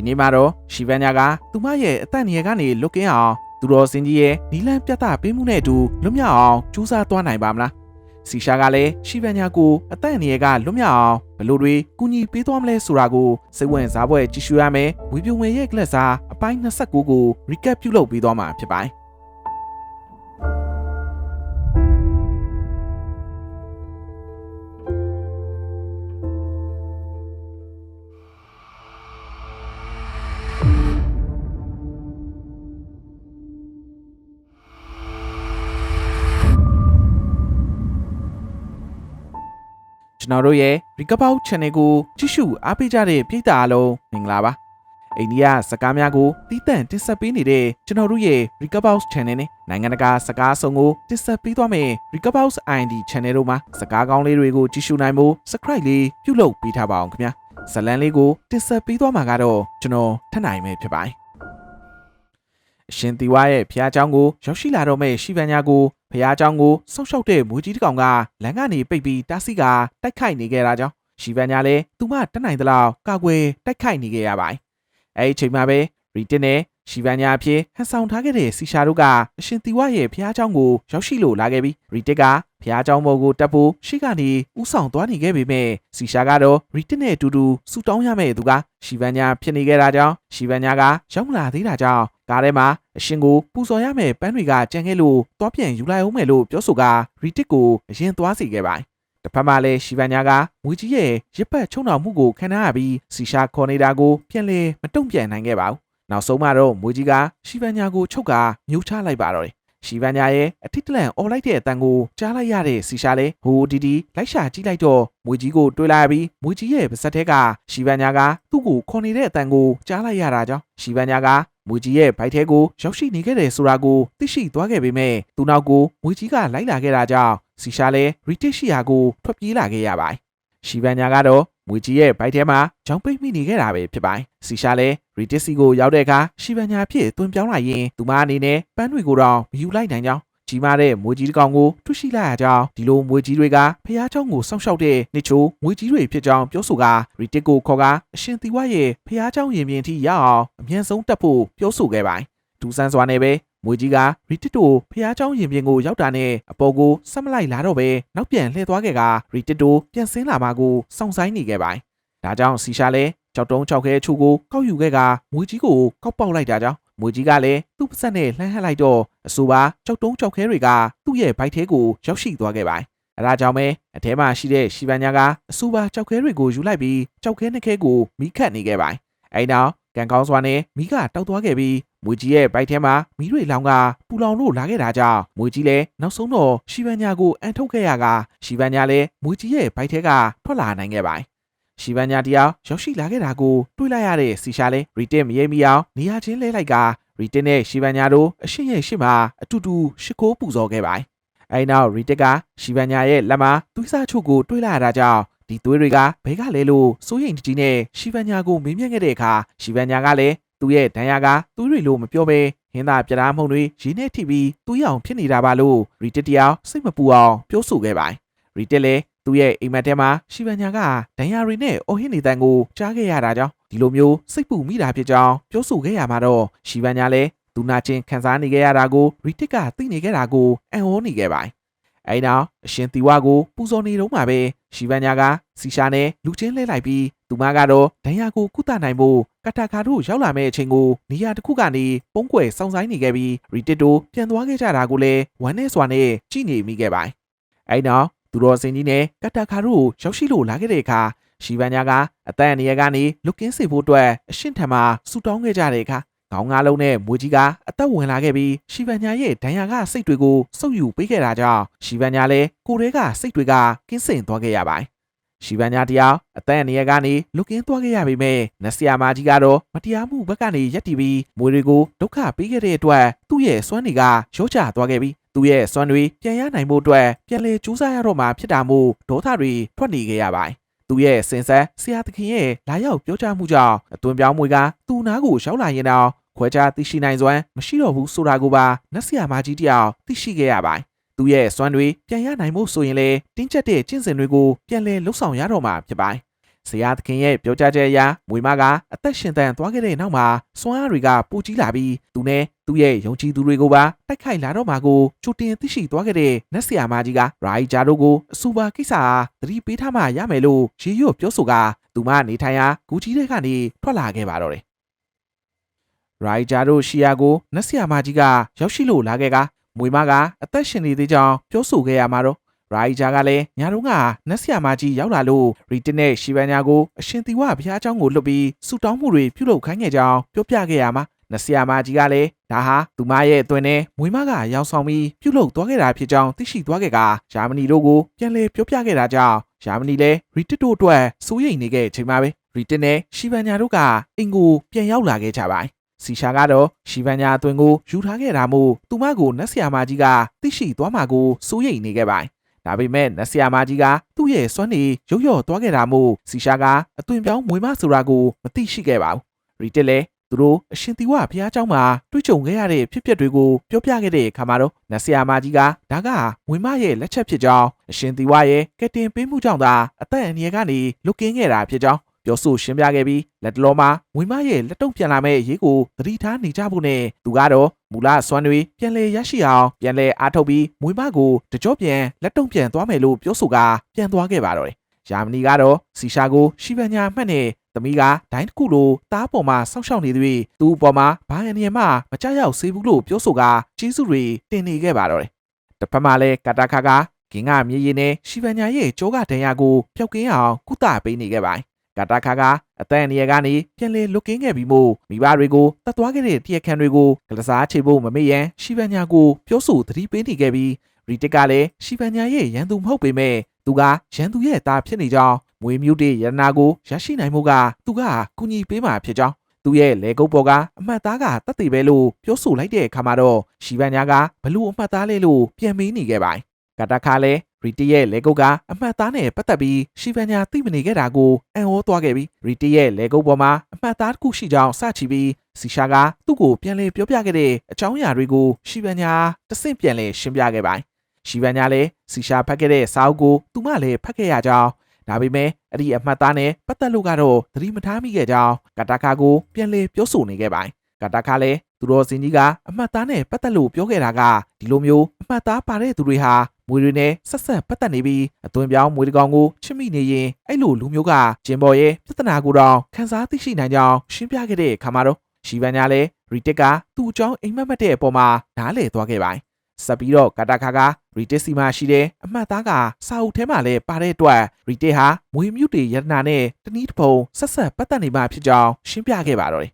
ဒီနေ့မှာတော့ရှီဗန်ညာကသူမရဲ့အသက်အန္တရာယ်ကနေလွတ်ကင်းအောင်သူတော်စင်ကြီးရဲ့နီလန်ပြတ်တာပေးမှုနဲ့အတူလွတ်မြောက်အောင်ကြိုးစားသွားနိုင်ပါမလားစီရှာကလည်းရှီဗန်ညာကိုအသက်အန္တရာယ်ကလွတ်မြောက်အောင်ဘယ်လိုတွေကူညီပေးသွားမလဲဆိုတာကိုစိတ်ဝင်စားပွဲကြည့်ရှုရမယ်ဝီပြိုငွေရဲ့ကလပ်စာအပိုင်း29ကို recap ပြုလုပ်ပေးသွားမှာဖြစ်ပါတယ် ကျွန်တော်တို့ရဲ့ Recover Channel ကိုကြည့်ရှုအားပေးကြတဲ့ပရိသတ်အားလုံးမင်္ဂလာပါအိန္ဒိယစကားများကိုတီးတန့်တင်ဆက်ပေးနေတဲ့ကျွန်တော်တို့ရဲ့ Recover Channel နဲ့နိုင်ငံတကာစကားအစုံကိုတင်ဆက်ပေးသွားမယ် Recover ID Channel တို့မှာစကားကောင်းလေးတွေကိုကြည့်ရှုနိုင်ဖို့ Subscribe လေးပြုလုပ်ပေးထားပါအောင်ခင်ဗျာဇတ်လန်းလေးကိုတင်ဆက်ပေးသွားမှာကတော့ကျွန်တော်ထပ်နိုင်မယ်ဖြစ်ပါတယ်အရှင်တီဝါရဲ့ဖျားเจ้าကိုရောက်ရှိလာတော့မဲ့ရှိဗန်ညာကို ဖျားเจ้าကိုဆောက်ရှောက်တဲ့မွေးကြီးတစ်ကောင်ကလမ်းကနေပိတ်ပြီးတားဆီကတိုက်ခိုက်နေခဲ့တာကြောင့်ရှိဗန်ညာလည်းသူမတက်နိုင်သလောက်ကာကွယ်တိုက်ခိုက်နေခဲ့ရပါတယ်အဲဒီအချိန်မှာပဲရီတင်နဲ့ရှိဗန်ညာအဖြစ်ဟန်ဆောင်ထားခဲ့တဲ့စီရှာတို့ကအရှင်တီဝါရဲ့ဖျားเจ้าကိုရောက်ရှိလို့လာခဲ့ပြီးရီတစ်ကဖျားเจ้าဘော်ကိုတက်ဖို့ရှိကနေဥဆောင်သွားနေခဲ့ပေမဲ့စီရှာကတော့ရီတစ်နဲ့အတူတူဆူတောင်းရမယ့်သူကရှိဗန်ညာဖြစ်နေခဲ့တာကြောင့်ရှိဗန်ညာကရောက်မလာသေးတာကြောင့် ကားထဲမှာအရှင်ကိုပူဇော်ရမယ့်ပန်းတွေကကြံခဲ့လို့တွားပြန်ယူလိုက်အောင်မယ်လို့ပြောဆိုကရီတစ်ကိုအရင်သွားစီခဲ့ပါတယ်တစ်ဖက်မှာလည်းရှီဗန်ညာကမွေကြီးရဲ့ရစ်ပတ်ချုံတော်မှုကိုခံရပြီးစီရှာခေါ်နေတာကိုပြန်လဲမတုံ့ပြန်နိုင်ခဲ့ပါဘူးနောက်ဆုံးမှာတော့မွေကြီးကရှီဗန်ညာကိုချုပ်ကမြုပ်ချလိုက်ပါတော့တယ်ရှီဗန်ညာရဲ့အထစ်တလန်អော်လိုက်တဲ့အတန်ကိုကြားလိုက်ရတဲ့စီရှာလဲဟိုဒီဒီလိုက်ရှာကြည့်လိုက်တော့မွေကြီးကိုတွေးလိုက်ပြီးမွေကြီးရဲ့ပါစက်ထဲကရှီဗန်ညာကသူ့ကိုခေါ်နေတဲ့အတန်ကိုကြားလိုက်ရတာကြောင့်ရှီဗန်ညာကမွေကြီးရဲ့ဘိုက်ထဲကိုရောက်ရှိနေခဲ့တယ်ဆိုတာကိုသိရှိသွားခဲ့ပေမဲ့သူနောက်ကိုမွေကြီးကလိုက်လာခဲ့တာကြောင့်စီရှာလဲရီတစ်ရှိယာကိုထွက်ပြေးလာခဲ့ရပါတယ်ရှီဗန်ညာကတော့မွေကြီးရဲ့ဘိုက်ထဲမှာကြောင်ပိတ်မိနေခဲ့တာပဲဖြစ်ပါတယ်စီရှာလဲရီတစ်စီကိုရောက်တဲ့အခါရှီဗန်ညာဖြစ်တွင်ပြောင်းလိုက်ရင်သူမအနေနဲ့ပန်းတွေကိုတော့မယူလိုက်နိုင်ကြောင်း ကြီးမားတဲ့မွေကြီးတစ်ကောင်ကိုတွေ့ရှိလိုက်ရကြောင်းဒီလိုမွေကြီးတွေကဖျားချောင်းကိုစောင့်ရှောက်တဲ့နှစ်ချိုးမွေကြီးတွေဖြစ်ကြောင်းပြောဆိုကာရီတစ်ကိုခေါ်ကအရှင်သီဝရဲ့ဖျားချောင်းရင်ပြင်ထိရအောင်အမြန်ဆုံးတက်ဖို့ပြောဆိုခဲ့ပါတယ်ဒူဆန်းစွာနဲ့ပဲမွေကြီးကရီတစ်တိုဖျားချောင်းရင်ပြင်ကိုရောက်တာနဲ့အပေါ်ကိုဆက်မလိုက်လာတော့ပဲနောက်ပြန်လှည့်သွားခဲ့ကရီတစ်တိုပြန်ဆင်းလာမှကိုစောင့်ဆိုင်နေခဲ့ပါတယ်ဒါကြောင့်စီရှာလဲ၆တုံး၆ခဲအချို့ကိုကောက်ယူခဲ့ကမွေကြီးကိုကောက်ပေါက်လိုက်တာကြောင့် မွေကြီးကလည်းသူ့ပါဆက်နဲ့လှမ်းဟပ်လိုက်တော့အဆိုပါကြောက်တုံးကြောက်ခဲတွေကသူ့ရဲ့ဘိုက်ထဲကိုရောက်ရှိသွားခဲ့ပါတယ်အဲဒါကြောင့်ပဲအထဲမှာရှိတဲ့ရှီဗန်ညာကအဆိုပါကြောက်ခဲတွေကိုယူလိုက်ပြီးကြောက်ခဲနှစ်ခဲကိုမိခတ်နေခဲ့ပါတယ်အဲဒီနောက်ကန်ကောင်းစွာနဲ့မိကတောက်သွားခဲ့ပြီးမွေကြီးရဲ့ဘိုက်ထဲမှာမိတွေလောင်ကပူလောင်လို့လာခဲ့တာကြောင့်မွေကြီးလည်းနောက်ဆုံးတော့ရှီဗန်ညာကိုအန်ထုတ်ခဲ့ရကရှီဗန်ညာလည်းမွေကြီးရဲ့ဘိုက်ထဲကထွက်လာနိုင်ခဲ့ပါတယ် ရှီဗန်ညာတရားရောက်ရှိလာခဲ့တာကိုတွေးလိုက်ရတဲ့စီရှာလဲရီတစ်မရေမီအောင်နေရာချင်းလဲလိုက်ကရီတစ်နဲ့ရှီဗန်ညာတို့အရှိရဲ့ရှေ့မှာအတူတူရှ िख ိုးပူဇော်ခဲ့ပါတယ်အဲဒီနောက်ရီတစ်ကရှီဗန်ညာရဲ့လက်မှာသွေးစားချုပ်ကိုတွေးလိုက်ရတာကြောင့်ဒီသွေးတွေကဘဲကလဲလို့စိုးရိမ်တကြီးနဲ့ရှီဗန်ညာကိုမေးမြန်းခဲ့တဲ့အခါရှီဗန်ညာကလည်းသူ့ရဲ့ဒဏ်ရာကသွေးတွေလို့မပြောဘဲဟင်းသာပြတာမှုန်တွေရင်းနဲ့ထိပြီးသွေးအောင်ဖြစ်နေတာပါလို့ရီတစ်တရားစိတ်မပူအောင်ပြောဆိုခဲ့ပါတယ်ရီတစ်လည်း သူ့ရဲ့အိမ်မက်ထဲမှာရှီဗန်ညာကဒဏ်ရာတွေနဲ့အော်ဟစ်နေတဲ့အကိုကြားခဲ့ရတာကြောင့်ဒီလိုမျိုးစိတ်ပူမိတာဖြစ်ကြောင်းပြောဆိုခဲ့ရမှာတော့ရှီဗန်ညာလည်းသူနာချင်းခံစားနေခဲ့ရတာကိုရီတစ်ကသိနေခဲ့တာကိုအံ့ဩနေခဲ့ပါတယ်။အဲဒီနောက်အရှင်တီဝါကိုပူဇော်နေတော့မှပဲရှီဗန်ညာကစီရှာနဲ့လူချင်းလဲလိုက်ပြီးသူမကတော့ဒဏ်ရာကိုကုသနိုင်ဖို့ကတာခါတို့ရောက်လာမယ့်အချိန်ကိုနေရာတစ်ခုကနေပုံကွယ်စောင့်ဆိုင်နေခဲ့ပြီးရီတစ်တို့ပြန်သွားခဲ့ကြတာကိုလည်းဝမ်းနဲ့စွာနဲ့ကြည့်နေမိခဲ့ပါတယ်။အဲဒီနောက် သူတော်စင်ကြီးနဲ့ကတာခါတို့ရောက်ရှိလို့လာခဲ့တဲ့အခါရှီဗန်ညာကအတန်အနေရကနေလွတ်ကင်းစေဖို့အတွက်အရှင်းထံမှာဆူတောင်းခဲ့ကြတဲ့အခါခေါင်းငါးလုံးနဲ့မွေကြီးကအသက်ဝင်လာခဲ့ပြီးရှီဗန်ညာရဲ့ဒဏ်ရာကစိတ်တွေကိုစုပ်ယူပေးခဲ့တာကြောင့်ရှီဗန်ညာလည်းကိုယ်တည်းကစိတ်တွေကကင်းစင်သွားခဲ့ရပါတယ်ရှီဗန်ညာတရားအသက်အနေရကနေလွတ်ကင်းသွားခဲ့ရပေမဲ့နတ်ဆရာမကြီးကတော့မတရားမှုဘက်ကနေရက်တီပြီးမွေတွေကိုဒုက္ခပေးခဲ့တဲ့အတွက်သူ့ရဲ့စွမ်းတွေကရောချသွားခဲ့ပြီး သူ့ရဲ့စွမ်းတွေပြန်ရနိုင်ဖို့အတွက်ပြန်လဲကြိုးစားရတော့မှဖြစ်တာမို့ဒေါသတွေထွက်နေခဲ့ရပါတယ်သူ့ရဲ့စင်ဆက်ဆရာသခင်ရဲ့လာရောက်ပြောကြားမှုကြောင့်အသွင်ပြောင်းမွေကသူ့နားကိုရောက်လာရင်တော့ခွဲခြားသိရှိနိုင်စွမ်းမရှိတော့ဘူးဆိုတာကိုပါနတ်ဆရာမကြီးတယောက်သိရှိခဲ့ရပါတယ်သူ့ရဲ့စွမ်းတွေပြန်ရနိုင်ဖို့ဆိုရင်လေတင်းကျပ်တဲ့ကျင့်စဉ်တွေကိုပြန်လဲလှုပ်ဆောင်ရတော့မှာဖြစ်ပါတယ် ဇရာသခင်ရဲ့ပြောကြားချက်အရမွေမကအသက်ရှင်သန်သွားခဲ့တဲ့နောက်မှာစွမ်းအားတွေကပူကြီးလာပြီးသူနဲ့သူ့ရဲ့ယုံကြည်သူတွေကိုပါတိုက်ခိုက်လာတော့မှာကိုချူတင်သိရှိသွားခဲ့တဲ့နတ်ဆရာမကြီးကရာဂျာတို့ကိုအစူပါကိစ္စအားသတိပေးထားမှရမယ်လို့ရေရွတ်ပြောဆိုကသူမနေထိုင်ရာဂူကြီးတဲ့ကနေထွက်လာခဲ့ပါတော့တယ်ရိုက်ဂျာတို့ရှီယာကိုနတ်ဆရာမကြီးကရောက်ရှိလို့လာခဲ့ကမွေမကအသက်ရှင်နေသေးကြောင်းပြောဆိုခဲ့ရမှာတော့ ရိုက်ဂျာကလည်းညာတော့ကနတ်ဆရာမကြီးရောက်လာလို့ရီတင်နဲ့ရှီဗန်ညာကိုအရှင်သီဝဘုရားကျောင်းကိုလွတ်ပြီးဆူတောင်းမှုတွေပြုလုပ်ခိုင်းခဲ့ကြောင်းပြောပြခဲ့ရမှာနတ်ဆရာမကြီးကလည်းဒါဟာသူမရဲ့အတွင်းနဲ့မွေမကရောက်ဆောင်ပြီးပြုလုပ်သွားခဲ့တာဖြစ်ကြောင်းသိရှိသွားခဲ့ကယာမနီတို့ကိုပြန်လည်ပြောပြခဲ့တာကြောင့်ယာမနီလည်းရီတစ်တို့အတွက်စိုးရိမ်နေခဲ့ချိန်မှာပဲရီတစ်နဲ့ရှီဗန်ညာတို့ကအင်ကိုပြန်ရောက်လာခဲ့ကြပါတယ်စီရှာကတော့ရှီဗန်ညာအတွင်ကိုယူထားခဲ့တာမို့သူမကိုနတ်ဆရာမကြီးကသိရှိသွားမှာကိုစိုးရိမ်နေခဲ့ပါတယ်။ ဒါပေမဲ့နတ်ဆရာမကြီးကသူ့ရဲ့စွမ်းနေရုပ်ရော့သွားခဲ့တာမို့စီရှာကအသွင်ပြောင်းမွေမဆိုတာကိုမသိရှိခဲ့ပါဘူး။ရီတက်လည်းသူတို့အရှင်သီဝဘုရားကျောင်းမှာတွေ့ကြုံခဲ့ရတဲ့ဖြစ်ပျက်တွေကိုပြောပြခဲ့တဲ့အခါမှာတော့နတ်ဆရာမကြီးကဒါကမွေမရဲ့လက်ချက်ဖြစ်ကြောင်းအရှင်သီဝရဲ့ကက်တင်ပေးမှုကြောင့်သာအသက်အန္တရာယ်ကနေလွတ်ကင်းခဲ့တာဖြစ်ကြောင်း ပြောဆိုရှင်းပြခဲ့ပြီးလက်တလောမှာမွေမရဲ့လက်တုံပြန်လာမဲ့ရေးကိုသတိထားနေကြဖို့နဲ့သူကတော့မူလစွမ်းတွေပြန်လဲရရှိအောင်ပြန်လဲအားထုတ်ပြီးမွေမကိုတကြောပြန်လက်တုံပြန်သွားမယ်လို့ပြောဆိုကာပြန်သွားခဲ့ပါတော့တယ်။ယာမနီကတော့စီရှာကိုရှိပညာမှတ်နဲ့သမီးကဒိုင်းတစ်ခုလိုတားပေါ်မှာစောင့်ရှောက်နေသည်သူ့အပေါ်မှာဘာရန်နီယမှမကြောက်ရောက်စေဘူးလို့ပြောဆိုကာကျေးဇူးတွေတင်နေခဲ့ပါတော့တယ်။တစ်ဖက်မှာလည်းကတာခါကဂင်ကမြေရည်နဲ့ရှိပညာရဲ့ကြောကဒဏ်ရာကိုဖျောက်ကင်းအောင်ကုသပေးနေခဲ့ပါတယ်။ ကတာခါကအသက်အန္တရာယ်ကနေပြန်လည်လွတ်ကင်းခဲ့ပြီးမို့မိဘတွေကိုတတ်သွားခဲ့တဲ့တရက်ခံတွေကိုကလစားချေဖို့မမေ့ရန်ရှိပညာကိုပြောဆိုသတိပေးနေခဲ့ပြီးရီတက်ကလည်းရှိပညာရဲ့ရန်သူမဟုတ်ပေမဲ့သူကရန်သူရဲ့သားဖြစ်နေကြောင်းမွေမြူတေရတနာကိုရရှိနိုင်မှုကသူကကူညီပေးမှာဖြစ်ကြောင်းသူရဲ့လေကုတ်ပေါ်ကအမှတ်သားကတတ်သိပဲလို့ပြောဆိုလိုက်တဲ့အခါမှာတော့ရှီဗန်ညာကဘလို့အမှတ်သားလဲလို့ပြန်မေးနေခဲ့ပါတယ်ကတာခါလည်း ရီတီရဲ့လေကုတ်ကအမှတ်သားနဲ့ပတ်သက်ပြီးရှီဗန်ညာသိမနေခဲ့တာကိုအံ့ဩသွားခဲ့ပြီးရီတီရဲ့လေကုတ်ပေါ်မှာအမှတ်သားတစ်ခုရှိကြောင်းစချီပြီးစီရှာကသူ့ကိုပြန်လည်ပြောပြခဲ့တဲ့အကြောင်းအရာတွေကိုရှီဗန်ညာတဆင့်ပြန်လည်ရှင်းပြခဲ့ပါတယ်ရှီဗန်ညာလည်းစီရှာဖတ်ခဲ့တဲ့စာအုပ်ကိုသူမှလည်းဖတ်ခဲ့ရကြောင်းဒါပေမဲ့အဲ့ဒီအမှတ်သားနဲ့ပတ်သက်လို့ကတော့သတိမထားမိခဲ့ကြောင်းကတာခါကိုပြန်လည်ပြောဆိုနေခဲ့ပါတယ်ကတာခါလည်း သူတော်စင်ကြီးကအမှတ်သားနဲ့ပတ်သက်လို့ပြောခဲ့တာကဒီလိုမျိုးအမှတ်သားပါတဲ့သူတွေဟာမွေတွေနဲ့ဆက်ဆက်ပတ်သက်နေပြီးအသွင်ပြောင်းမွေတကောင်ကိုချစ်မိနေရင်အဲ့လိုလူမျိုးကဂျင်ဘော်ရဲ့ပြဿနာကိုတော့ခန်းစားသိရှိနိုင်ကြောင်းရှင်းပြခဲ့တဲ့အခါမှာတော့ရှီဗန်ညာလည်းရီတက်ကသူ့အကြောင်းအိမ်မက်မက်တဲ့အပေါ်မှာနားလည်သွားခဲ့ပါတယ်ဆက်ပြီးတော့ကတာခါကရီတက်စီမှာရှိတဲ့အမှတ်သားကစာအုပ်ထဲမှာလည်းပါတဲ့အတွက်ရီတက်ဟာမွေမြူတေရတနာနဲ့တနည်းတစ်ပုံဆက်ဆက်ပတ်သက်နေမှဖြစ်ကြောင်းရှင်းပြခဲ့ပါတော့တယ်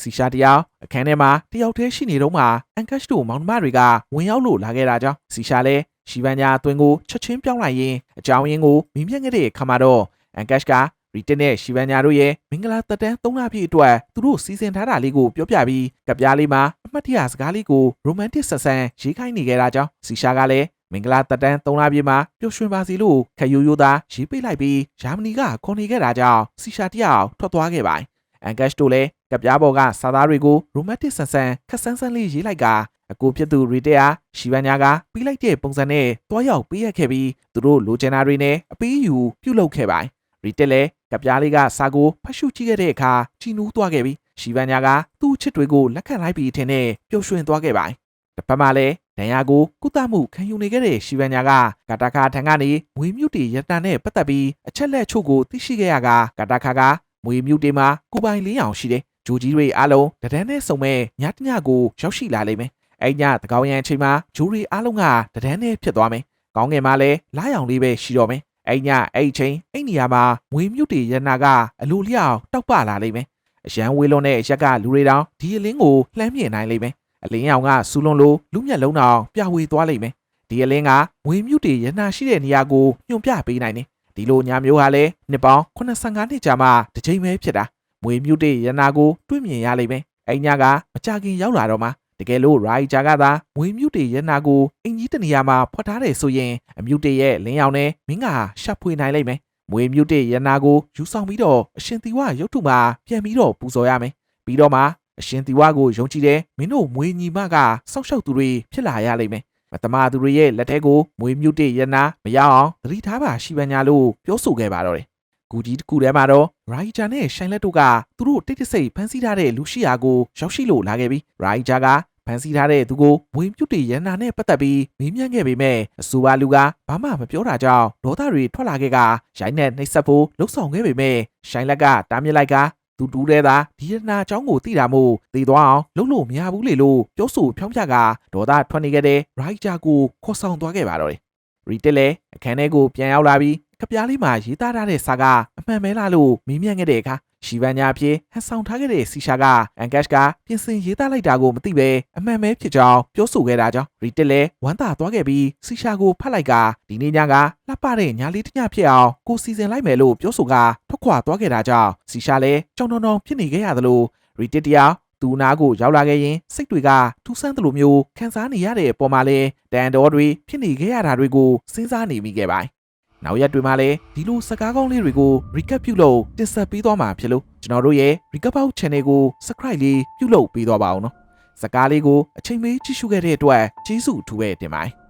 စီရှာတယောက်အခန်းထဲမှာတယောက်တည်းရှိနေတော့မှအန်ကတ်တို့မောင်နှမတွေကဝင်ရောက်လို့လာခဲ့တာကြောင့်စီရှာလည်းရှီဗန်ညာအတွင်းကိုချက်ချင်းပြောင်းလိုက်ရင်အကြောင်းရင်းကိုမိမြက်ခဲ့တဲ့အခါမှာတော့အန်ကတ်ကရီတင်နဲ့ရှီဗန်ညာတို့ရဲ့မင်္ဂလာတက်တန်း၃လပြည့်အတွက်သူတို့စီစဉ်ထားတာလေးကိုပြောပြပြီးကပြားလေးမှာအမှတ်တရစကားလေးကိုရိုမန်တစ်ဆက်ဆန်ရေးခိုင်းနေကြတာကြောင့်စီရှာကလည်းမင်္ဂလာတက်တန်း၃လပြည့်မှာပျော်ရွှင်ပါစီလို့ခရိုးရိုးသားရေးပိတ်လိုက်ပြီးဂျာမနီကခေါ်နေခဲ့တာကြောင့်စီရှာတယောက်ထွက်သွားခဲ့ပါတယ် အန်ကတ်တို့လည်းကပြားပေါ်ကစာသားတွေကိုရိုမန်တစ်ဆန်ဆန်ခက်ဆန်းဆန်းလေးရေးလိုက်ကအကိုဖြစ်သူရီတဲအားရှီဗန်ညာကပြီးလိုက်တဲ့ပုံစံနဲ့တွားရောက်ပေးရခဲ့ပြီးသူတို့လိုချင်တာတွေနဲ့အပေးယူပြုတ်လုပ်ခဲ့ပါတယ်ရီတက်လည်းကပြားလေးကစာကိုဖတ်ရှုကြည့်ခဲ့တဲ့အခါချီနူးသွားခဲ့ပြီးရှီဗန်ညာကသူ့ချစ်တွေကိုလက်ခံလိုက်ပြီးထင်နဲ့ပျော်ရွှင်သွားခဲ့ပါတယ်တစ်ဖက်မှာလည်းဒဏ်ရာကိုကုသမှုခံယူနေခဲ့တဲ့ရှီဗန်ညာကကတာခါထံကနေမွေမြူတီရတနာနဲ့ပတ်သက်ပြီးအချက်လက်ချို့ကိုသိရှိခဲ့ရကကတာခါက မွေမြူတီမှာကိုပိုင်လင်းအောင်ရှိတယ်ဂျိုကြီးတွေအားလုံးတဒန်းနဲ့စုံမဲ့ညတညကိုရောက်ရှိလာလိမ့်မယ်အဲ့ညတကောင်းရန်အချိန်မှာဂျိုရီအားလုံးကတဒန်းနဲ့ဖြစ်သွားမယ်။ကောင်းငယ်မှလည်းလာရောင်လေးပဲရှိတော့မယ်။အဲ့ညအဲ့အချိန်အဲ့နေရာမှာငွေမြုပ်တီရနာကအလိုလျောက်တောက်ပလာလိမ့်မယ်။အရန်ဝေးလွန်တဲ့ရက်ကလူတွေတောင်ဒီအလင်းကိုလှမ်းမြင်နိုင်လိမ့်မယ်။အလင်းရောင်ကစူးလွန်လို့လူမျက်လုံးတောင်ပြဝေသွားလိမ့်မယ်။ဒီအလင်းကငွေမြုပ်တီရနာရှိတဲ့နေရာကိုညွှန်ပြပေးနိုင်တယ်။ ဒီလိုညာမျိုးဟာလည်းနှစ်ပေါင်း85နှစ်ကြာမှတစ်ချိန်ပဲဖြစ်တာ။ငွေမြုပ်တီရနာကိုတွေ့မြင်ရလိမ့်မယ်။အဲ့ညကမကြခင်ရောက်လာတော့မှတကယ်လို့ရိုက်ဂျာကသာငွေမြူတေရဲ့နာကိုအင်ကြီးတနေရာမှာဖွက်ထားတယ်ဆိုရင်အမြူတေရဲ့လင်းရောင်နဲ့မင်းကရှပ်ဖွေနိုင်လိမ့်မယ်။မွေမြူတေရဲ့နာကိုယူဆောင်ပြီးတော့အရှင်သီဝရုပ်ထုမှာပြန်ပြီးတော့ပူဇော်ရမယ်။ပြီးတော့မှအရှင်သီဝကိုယုံကြည်တယ်မင်းတို့မွေညီမကစောက်ရှောက်သူတွေဖြစ်လာရလိမ့်မယ်။ မတမာသူတွေရဲ့လက်ထဲကိုမွေမြူတေရဲ့နာမရအောင်သတိထားပါရှိပညာလို့ပြောဆိုခဲ့ပါတော့တယ်။ဂကူကြီးတစ်ခုထဲမှာတော့ရိုင်ဂျာနဲ့ရှိုင်လက်တို့ကသူတို့တိတ်တဆိတ်ဖမ်းဆီးထားတဲ့လူရှိရာကိုရောက်ရှိလို့လာခဲ့ပြီးရိုင်ဂျာကဖမ်းဆီးထားတဲ့သူကိုဝင်ပြုတ်တည်ရန်နာနဲ့ပတ်သက်ပြီးမေးမြန်းခဲ့ပေမဲ့အဆိုပါလူကဘာမှမပြောတာကြောင့်ဒေါသတွေထွက်လာခဲ့ကရိုင်းနဲ့နှိပ်စက်ဖို့လှုံ့ဆော်ခဲ့ပေမဲ့ရှိုင်လက်ကတားမြစ်လိုက်က သူတူးတဲ့သာဒီရနာအကြောင်းကိုသိတာမို့သိသွားအောင်လုပ်လို့မရဘူးလေလို့ပြောဆိုဖြောင်းပြကဒေါသထွက်နေခဲ့တဲ့ရိုက်ဂျာကိုခေါ်ဆောင်သွားခဲ့ပါတော့တယ်ရီတက်လည်းအခန်းထဲကိုပြန်ရောက်လာပြီး ကပြားလေးမှာရေးသားထားတဲ့စာကအမှန်ပဲလားလို့မေးမြန်းခဲ့တဲ့အခါရှီဗန်ညာအဖြစ်ဟန်ဆောင်ထားခဲ့တဲ့စီရှာကအန်ကတ်ကပြင်ဆင်ရေးသားလိုက်တာကိုမသိပဲအမှန်ပဲဖြစ်ကြောင်းပြောဆိုခဲ့တာကြောင့်ရီတက်လည်းဝမ်းသာသွားခဲ့ပြီးစီရှာကိုဖတ်လိုက်ကဒီနေ့ညကလှပတဲ့ညာလေးတစ်ညဖြစ်အောင်ကိုစီစဉ်လိုက်မယ်လို့ပြောဆိုကထွက်ခွာသွားခဲ့တာကြောင့်စီရှာလည်းကြောင်တောင်တောင်ဖြစ်နေခဲ့ရသလိုရီတက်တရားသူနာကိုရောက်လာခဲ့ရင်စိတ်တွေကထူးဆန်းသလိုမျိုးခံစားနေရတဲ့အပေါ်မှာလဲတန်တော်တွေဖြစ်နေခဲ့ရတာတွေကိုစဉ်းစားနေမိခဲ့ပါတယ်။ နောက်ရက်တွေမှာလည်းဒီလိုစကားကောင်းလေးတွေကို recap ပြုလုပ်တင်ဆက်ပေးသွားမှာဖြစ်လို့ကျွန်တော်တို့ရဲ့ recap out channel ကို subscribe လေးပြုလုပ်ပေးသွားပါအောင်နော်။စကားလေးကိုအချိန်မေးကြည့်ရှုခဲ့တဲ့အတွက်ကျေးဇူးအထူးပဲတင်ပါတယ်။